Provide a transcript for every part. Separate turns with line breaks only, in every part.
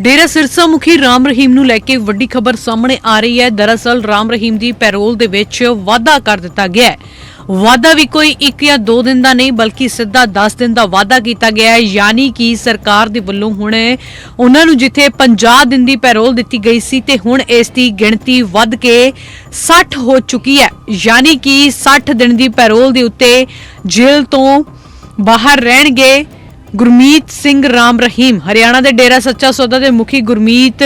ਡੇਰਾ ਸਿਰਸਾ ਮੁਖੀ ਰਾਮ ਰਹੀਮ ਨੂੰ ਲੈ ਕੇ ਵੱਡੀ ਖਬਰ ਸਾਹਮਣੇ ਆ ਰਹੀ ਹੈ। ਦਰਅਸਲ ਰਾਮ ਰਹੀਮ ਦੀ ਪੈਰੋਲ ਦੇ ਵਿੱਚ ਵਾਅਦਾ ਕਰ ਦਿੱਤਾ ਗਿਆ ਹੈ। ਵਾਅਦਾ ਵੀ ਕੋਈ ਇੱਕ ਜਾਂ ਦੋ ਦਿਨ ਦਾ ਨਹੀਂ, ਬਲਕਿ ਸਿੱਧਾ 10 ਦਿਨ ਦਾ ਵਾਅਦਾ ਕੀਤਾ ਗਿਆ ਹੈ। ਯਾਨੀ ਕਿ ਸਰਕਾਰ ਦੇ ਵੱਲੋਂ ਹੁਣ ਉਹਨਾਂ ਨੂੰ ਜਿੱਥੇ 50 ਦਿਨ ਦੀ ਪੈਰੋਲ ਦਿੱਤੀ ਗਈ ਸੀ, ਤੇ ਹੁਣ ਇਸ ਦੀ ਗਿਣਤੀ ਵੱਧ ਕੇ 60 ਹੋ ਚੁੱਕੀ ਹੈ। ਯਾਨੀ ਕਿ 60 ਦਿਨ ਦੀ ਪੈਰੋਲ ਦੇ ਉੱਤੇ ਜੇਲ੍ਹ ਤੋਂ ਬਾਹਰ ਰਹਿਣਗੇ। ਗੁਰਮੀਤ ਸਿੰਘ ਰਾਮ ਰਹੀਮ, ਹਰਿਆਣਾ ਦੇ ਡੇਰਾ ਸੱਚਾ ਸੌਦਾ ਦੇ ਮੁਖੀ ਗੁਰਮੀਤ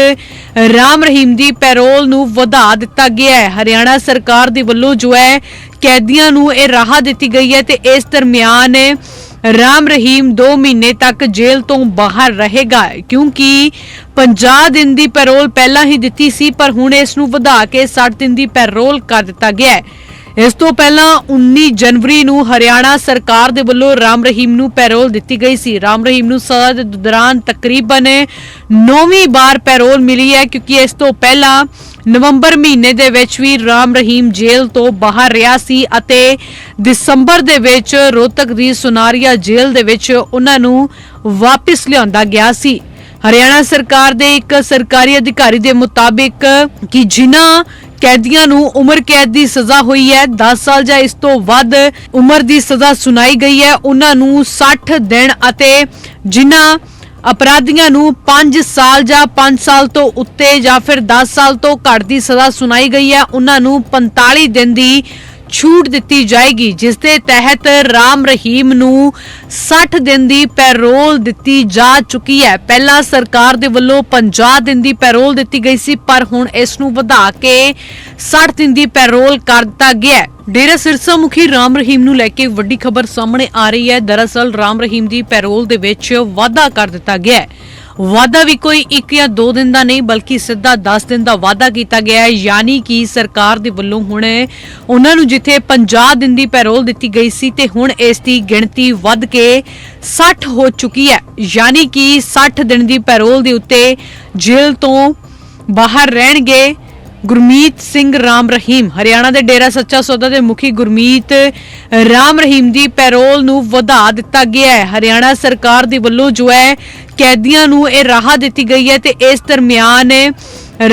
ਰਾਮ ਰਹੀਮ ਦੀ ਪੈਰੋਲ ਨੂੰ ਵਧਾ ਦਿੱਤਾ ਗਿਆ ਹੈ। ਹਰਿਆਣਾ ਸਰਕਾਰ ਦੇ ਵੱਲੋਂ ਜੋ ਹੈ, ਕੈਦੀਆਂ ਨੂੰ ਇਹ ਰਾਹ ਦਿੱਤੀ ਗਈ ਹੈ ਤੇ ਇਸ ਦਰਮਿਆਨ ਰਾਮ ਰਹੀਮ 2 ਮਹੀਨੇ ਤੱਕ ਜੇਲ੍ਹ ਤੋਂ ਬਾਹਰ ਰਹੇਗਾ। ਕਿਉਂਕਿ 50 ਦਿਨ ਦੀ ਪੈਰੋਲ ਪਹਿਲਾਂ ਹੀ ਦਿੱਤੀ ਸੀ, ਪਰ ਹੁਣ ਇਸ ਨੂੰ ਵਧਾ ਕੇ 60 ਦਿਨ ਦੀ ਪੈਰੋਲ ਕਰ ਦਿੱਤਾ ਗਿਆ ਹੈ। ਇਸ ਤੋਂ ਪਹਿਲਾਂ 19 ਜਨਵਰੀ ਨੂੰ ਹਰਿਆਣਾ ਸਰਕਾਰ ਦੇ ਵੱਲੋਂ ਰਾਮ ਰਹੀਮ ਨੂੰ ਪੈਰੋਲ ਦਿੱਤੀ ਗਈ ਸੀ। ਰਾਮ ਰਹੀਮ ਨੂੰ ਸਜ਼ਾ ਦੇ ਦੌਰਾਨ ਤਕਰੀਬਨ 9ਵੀਂ ਵਾਰ ਪੈਰੋਲ ਮਿਲੀ ਹੈ ਕਿਉਂਕਿ ਇਸ ਤੋਂ ਪਹਿਲਾਂ ਨਵੰਬਰ ਮਹੀਨੇ ਦੇ ਵਿੱਚ ਵੀ ਰਾਮ ਰਹੀਮ ਜੇਲ੍ਹ ਤੋਂ ਬਾਹਰ ਰਿਹਾ ਸੀ ਅਤੇ ਦਸੰਬਰ ਦੇ ਵਿੱਚ ਰੋਹਤਕ ਦੀ ਸੁਨਾਰੀਆ ਜੇਲ੍ਹ ਦੇ ਵਿੱਚ ਉਹਨਾਂ ਨੂੰ ਵਾਪਸ ਲਿਆਂਦਾ ਗਿਆ ਸੀ। ਹਰਿਆਣਾ ਸਰਕਾਰ ਦੇ ਇੱਕ ਸਰਕਾਰੀ ਅਧਿਕਾਰੀ ਦੇ ਮੁਤਾਬਿਕ ਕਿ ਜਿਨ੍ਹਾਂ ਕੈਦੀਆਂ ਨੂੰ ਉਮਰ ਕੈਦ ਦੀ ਸਜ਼ਾ ਹੋਈ ਹੈ। 10 ਸਾਲ ਜਾਂ ਇਸ ਤੋਂ ਵੱਧ ਉਮਰ ਦੀ ਸਜ਼ਾ ਸੁਣਾਈ ਗਈ ਹੈ। ਉਹਨਾਂ ਨੂੰ 60 ਦਿਨ ਅਤੇ ਜਿਨ੍ਹਾਂ ਅਪਰਾਧੀਆਂ ਨੂੰ 5 ਸਾਲ ਜਾਂ 5 ਸਾਲ ਤੋਂ ਉੱਤੇ ਜਾਂ ਫਿਰ 10 ਸਾਲ ਤੋਂ ਘੱਟ ਦੀ ਸਜ਼ਾ ਸੁਣਾਈ ਗਈ ਹੈ। ਉਹਨਾਂ ਨੂੰ 45 ਦਿਨ ਦੀ ਛੂਟ ਦਿੱਤੀ ਜਾਏਗੀ, ਜਿਸ ਦੇ ਤਹਿਤ ਰਾਮ ਰਹੀਮ ਨੂੰ 60 ਦਿਨ ਦੀ ਪੈਰੋਲ ਦਿੱਤੀ ਜਾ ਚੁੱਕੀ ਹੈ। ਪਹਿਲਾਂ ਸਰਕਾਰ ਦੇ ਵੱਲੋਂ 50 ਦਿਨ ਦੀ ਪੈਰੋਲ ਦਿੱਤੀ ਗਈ ਸੀ, ਪਰ ਹੁਣ ਇਸ ਨੂੰ ਵਧਾ ਕੇ 60 ਦਿਨ ਦੀ ਪੈਰੋਲ ਕਰ ਦਿੱਤਾ ਗਿਆ ਹੈ। ਡੇਰਾ ਸਿਰਸਾ ਮੁਖੀ ਰਾਮ ਰਹੀਮ ਨੂੰ ਲੈ ਕੇ ਵੱਡੀ ਖਬਰ ਸਾਹਮਣੇ ਆ ਰਹੀ ਹੈ। ਦਰਅਸਲ ਰਾਮ ਰਹੀਮ ਦੀ ਪੈਰੋਲ ਦੇ ਵਿੱਚ ਵਾਧਾ ਕਰ ਦਿੱਤਾ ਗਿਆ ਹੈ। ਵਾਅਦਾ ਵੀ ਕੋਈ ਇੱਕ ਜਾਂ ਦੋ ਦਿਨ ਦਾ ਨਹੀਂ, ਬਲਕਿ ਸਿੱਧਾ 10 ਦਿਨ ਦਾ ਵਾਅਦਾ ਕੀਤਾ ਗਿਆ ਹੈ। ਯਾਨੀ ਕਿ ਸਰਕਾਰ ਦੇ ਵੱਲੋਂ ਹੁਣ ਉਹਨਾਂ ਨੂੰ ਜਿੱਥੇ 50 ਦਿਨ ਦੀ ਪੈਰੋਲ ਦਿੱਤੀ ਗਈ ਸੀ, ਤੇ ਹੁਣ ਇਸ ਦੀ ਗਿਣਤੀ ਵੱਧ ਕੇ 60 ਹੋ ਚੁੱਕੀ ਹੈ। ਯਾਨੀ ਕਿ 60 ਦਿਨ ਦੀ ਪੈਰੋਲ ਦੇ ਉੱਤੇ ਜੇਲ੍ਹ ਤੋਂ ਬਾਹਰ ਰਹਿਣਗੇ। ਗੁਰਮੀਤ ਸਿੰਘ ਰਾਮ ਰਹੀਮ। ਹਰਿਆਣਾ ਦੇ ਡੇਰਾ ਸੱਚਾ ਸੌਦਾ ਦੇ ਮੁਖੀ ਗੁਰਮੀਤ ਰਾਮ ਰਹੀਮ ਦੀ ਪੈਰੋਲ ਨੂੰ ਵਧਾ ਦਿੱਤਾ ਗਿਆ ਹੈ। ਹਰਿਆਣਾ ਸਰਕਾਰ ਦੇ ਵੱਲੋਂ ਜੋ ਹੈ, ਕੈਦੀਆਂ ਨੂੰ ਇਹ ਰਾਹਤ ਦਿੱਤੀ ਗਈ ਹੈ ਤੇ ਇਸ ਦਰਮਿਆਨ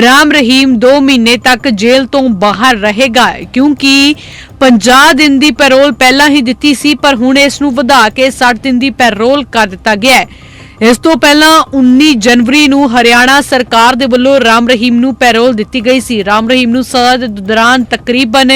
ਰਾਮ ਰਹੀਮ 2 ਮਹੀਨੇ ਤੱਕ ਜੇਲ੍ਹ ਤੋਂ ਬਾਹਰ ਰਹੇਗਾ। ਕਿਉਂਕਿ 50 ਦਿਨ ਦੀ ਪੈਰੋਲ ਪਹਿਲਾਂ ਹੀ ਦਿੱਤੀ ਸੀ, ਪਰ ਹੁਣ ਇਸ ਨੂੰ ਵਧਾ ਕੇ 60 ਦਿਨ ਦੀ ਪੈਰੋਲ ਕਰ ਦਿੱਤਾ ਗਿਆ ਹੈ। ਇਸ ਤੋਂ ਪਹਿਲਾਂ 19 ਜਨਵਰੀ ਨੂੰ ਹਰਿਆਣਾ ਸਰਕਾਰ ਦੇ ਵੱਲੋਂ ਰਾਮ ਰਹੀਮ ਨੂੰ ਪੈਰੋਲ ਦਿੱਤੀ ਗਈ ਸੀ। ਰਾਮ ਰਹੀਮ ਨੂੰ ਸਜ਼ਾ ਦੇ ਦੌਰਾਨ ਤਕਰੀਬਨ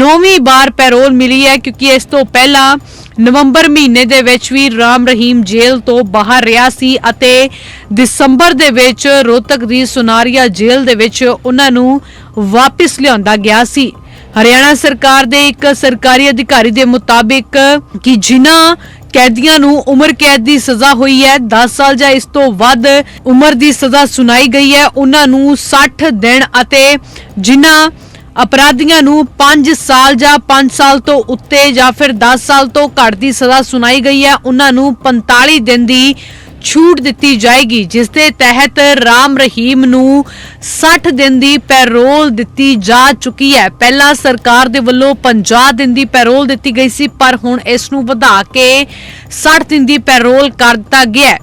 9ਵੀਂ ਵਾਰ ਪੈਰੋਲ ਮਿਲੀ ਹੈ ਕਿਉਂਕਿ ਇਸ ਤੋਂ ਪਹਿਲਾਂ ਨਵੰਬਰ ਮਹੀਨੇ ਦੇ ਵਿੱਚ ਵੀ ਰਾਮ ਰਹੀਮ ਜੇਲ੍ਹ ਤੋਂ ਬਾਹਰ ਰਿਹਾ ਸੀ ਅਤੇ ਦਸੰਬਰ ਦੇ ਵਿੱਚ ਰੋਹਤਕ ਦੀ ਸੁਨਾਰੀਆ ਜੇਲ੍ਹ ਦੇ ਵਿੱਚ ਉਹਨਾਂ ਨੂੰ ਵਾਪਸ ਲਿਆਂਦਾ ਗਿਆ ਸੀ। ਹਰਿਆਣਾ ਸਰਕਾਰ ਦੇ ਇੱਕ ਸਰਕਾਰੀ ਅਧਿਕਾਰੀ ਦੇ ਮੁਤਾਬਿਕ ਕਿ ਜਿਨ੍ਹਾਂ ਕੈਦੀਆਂ ਨੂੰ ਉਮਰ ਕੈਦ ਦੀ ਸਜ਼ਾ ਹੋਈ ਹੈ। 10 ਸਾਲ ਜਾਂ ਇਸ ਤੋਂ ਵੱਧ ਉਮਰ ਦੀ ਸਜ਼ਾ ਸੁਣਾਈ ਗਈ ਹੈ। ਉਹਨਾਂ ਨੂੰ 60 ਦਿਨ ਅਤੇ ਜਿਨ੍ਹਾਂ ਅਪਰਾਧੀਆਂ ਨੂੰ 5 ਸਾਲ ਜਾਂ 5 ਸਾਲ ਤੋਂ ਉੱਤੇ ਜਾਂ ਫਿਰ 10 ਸਾਲ ਤੋਂ ਘੱਟ ਦੀ ਸਜ਼ਾ ਸੁਣਾਈ ਗਈ ਹੈ। ਉਹਨਾਂ ਨੂੰ 45 ਦਿਨ ਦੀ ਛੂਟ ਦਿੱਤੀ ਜਾਏਗੀ, ਜਿਸ ਦੇ ਤਹਿਤ ਰਾਮ ਰਹੀਮ ਨੂੰ 60 ਦਿਨ ਦੀ ਪੈਰੋਲ ਦਿੱਤੀ ਜਾ ਚੁੱਕੀ ਹੈ। ਪਹਿਲਾਂ ਸਰਕਾਰ ਦੇ ਵੱਲੋਂ 50 ਦਿਨ ਦੀ ਪੈਰੋਲ ਦਿੱਤੀ ਗਈ ਸੀ, ਪਰ ਹੁਣ ਇਸ ਨੂੰ ਵਧਾ ਕੇ 60 ਦਿਨ ਦੀ ਪੈਰੋਲ ਕਰ ਦਿੱਤਾ ਗਿਆ ਹੈ।